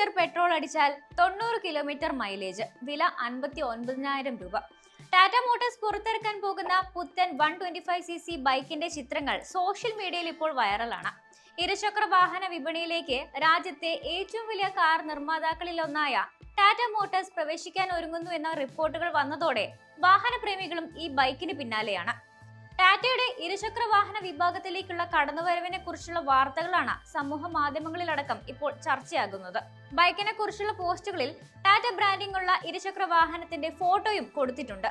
Litre petrol അടിച്ചാൽ തൊണ്ണൂറ് kilometre mileage. വില അൻപത്തി ഒൻപതിനായിരം രൂപ. ടാറ്റ മോട്ടോഴ്സ് പുറത്തിറക്കാൻ പോകുന്ന പുത്തൻ one twenty five C C ബൈക്കിന്റെ ചിത്രങ്ങൾ സോഷ്യൽ മീഡിയയിൽ ഇപ്പോൾ വൈറലാണ്. ഇരുചക്ര വാഹന വിപണിയിലേക്ക് രാജ്യത്തെ ഏറ്റവും വലിയ കാർ നിർമ്മാതാക്കളിൽ ഒന്നായ ടാറ്റ മോട്ടോഴ്സ് പ്രവേശിക്കാൻ ഒരുങ്ങുന്നു എന്ന റിപ്പോർട്ടുകൾ വന്നതോടെ വാഹന പ്രേമികളും ഈ ബൈക്കിന് പിന്നാലെയാണ്. ടാറ്റയുടെ ഇരുചക്ര വാഹന വിഭാഗത്തിലേക്കുള്ള കടന്നുവരവിനെ കുറിച്ചുള്ള വാർത്തകളാണ് സമൂഹ മാധ്യമങ്ങളിലടക്കം ഇപ്പോൾ ചർച്ചയാകുന്നത്. ബൈക്കിനെ കുറിച്ചുള്ള പോസ്റ്റുകളിൽ ടാറ്റ ബ്രാൻഡിംഗ് ഉള്ള ഇരുചക്ര വാഹനത്തിന്റെ ഫോട്ടോയും കൊടുത്തിട്ടുണ്ട്.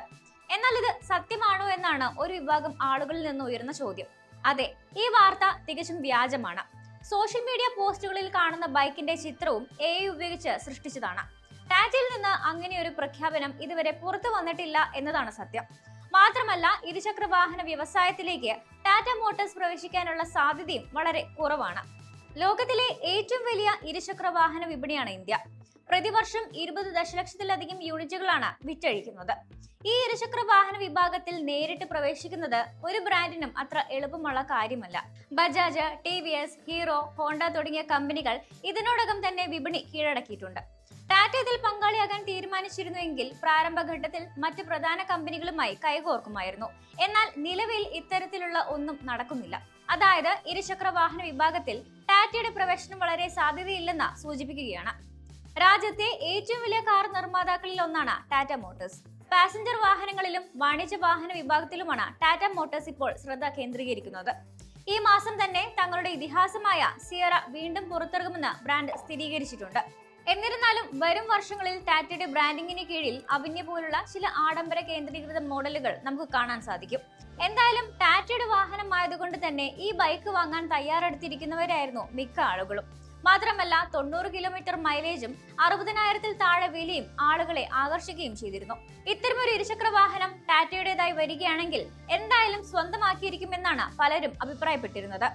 എന്നാൽ ഇത് സത്യമാണോ എന്നാണ് ഒരു വിഭാഗം ആളുകളിൽ നിന്ന് ഉയർന്ന ചോദ്യം. അതെ ഈ വാർത്ത തികച്ചും വ്യാജമാണ്. സോഷ്യൽ മീഡിയ പോസ്റ്റുകളിൽ കാണുന്ന ബൈക്കിന്റെ ചിത്രവും എ ഉപയോഗിച്ച് സൃഷ്ടിച്ചതാണ്. ടാറ്റയിൽ നിന്ന് അങ്ങനെയൊരു പ്രഖ്യാപനം ഇതുവരെ പുറത്തു വന്നിട്ടില്ല എന്നതാണ് സത്യം. മാത്രമല്ല ഇരുചക്ര വാഹന വ്യവസായത്തിലേക്ക് ടാറ്റ മോട്ടോഴ്സ് പ്രവേശിക്കാനുള്ള സാധ്യതയും വളരെ കുറവാണ്. ലോകത്തിലെ ഏറ്റവും വലിയ ഇരുചക്ര വാഹന വിപണിയാണ് ഇന്ത്യ. പ്രതിവർഷം ഇരുപത് ദശലക്ഷത്തിലധികം യൂണിറ്റുകളാണ് വിറ്റഴിക്കുന്നത്. ഈ ഇരുചക്ര വാഹന വിഭാഗത്തിൽ നേരിട്ട് പ്രവേശിക്കുന്നത് ഒരു ബ്രാൻഡിനും അത്ര എളുപ്പമുള്ള കാര്യമല്ല. ബജാജ് ടി ഹീറോ ഹോണ്ട തുടങ്ങിയ കമ്പനികൾ ഇതിനോടകം തന്നെ വിപണി കീഴടക്കിയിട്ടുണ്ട്. ടാറ്റ ഇതിൽ പങ്കാളിയാകാൻ തീരുമാനിച്ചിരുന്നുവെങ്കിൽ പ്രാരംഭഘട്ടത്തിൽ മറ്റ് പ്രധാന കമ്പനികളുമായി കൈകോർക്കുമായിരുന്നു. എന്നാൽ നിലവിൽ ഇത്തരത്തിലുള്ള ഒന്നും നടക്കുന്നില്ല. അതായത് ഇരുചക്ര വാഹന വിഭാഗത്തിൽ ടാറ്റയുടെ പ്രവേശനം വളരെ സാധ്യതയില്ലെന്ന് സൂചിപ്പിക്കുകയാണ്. രാജ്യത്തെ ഏറ്റവും വലിയ കാർ നിർമ്മാതാക്കളിൽ ഒന്നാണ് ടാറ്റ മോട്ടോഴ്സ് പാസഞ്ചർ വാഹനങ്ങളിലും വാണിജ്യ വാഹന വിഭാഗത്തിലുമാണ് ടാറ്റ മോട്ടോഴ്സ് ഇപ്പോൾ ശ്രദ്ധ കേന്ദ്രീകരിക്കുന്നത്. ഈ മാസം തന്നെ തങ്ങളുടെ ഇതിഹാസമായ സിയറ വീണ്ടും പുറത്തിറങ്ങുമെന്ന് ബ്രാൻഡ് സ്ഥിരീകരിച്ചിട്ടുണ്ട്. എന്നിരുന്നാലും വരും വർഷങ്ങളിൽ ടാറ്റയുടെ ബ്രാൻഡിങ്ങിന് കീഴിൽ അവന്യ പോലുള്ള ചില ആഡംബര കേന്ദ്രീകൃത മോഡലുകൾ നമുക്ക് കാണാൻ സാധിക്കും. എന്തായാലും ടാറ്റയുടെ വാഹനം ആയതുകൊണ്ട് തന്നെ ഈ ബൈക്ക് വാങ്ങാൻ തയ്യാറെടുത്തിരിക്കുന്നവരായിരുന്നു മിക്ക ആളുകളും. മാത്രമല്ല തൊണ്ണൂറ് കിലോമീറ്റർ മൈലേജും അറുപതിനായിരത്തിൽ താഴെ വിലയും ആളുകളെ ആകർഷിക്കുകയും ചെയ്തിരുന്നു. ഇത്തരമൊരു ഇരുചക്ര വാഹനം ടാറ്റയുടേതായി വരികയാണെങ്കിൽ എന്തായാലും സ്വന്തമാക്കിയിരിക്കുമെന്നാണ് പലരും അഭിപ്രായപ്പെട്ടിരുന്നത്.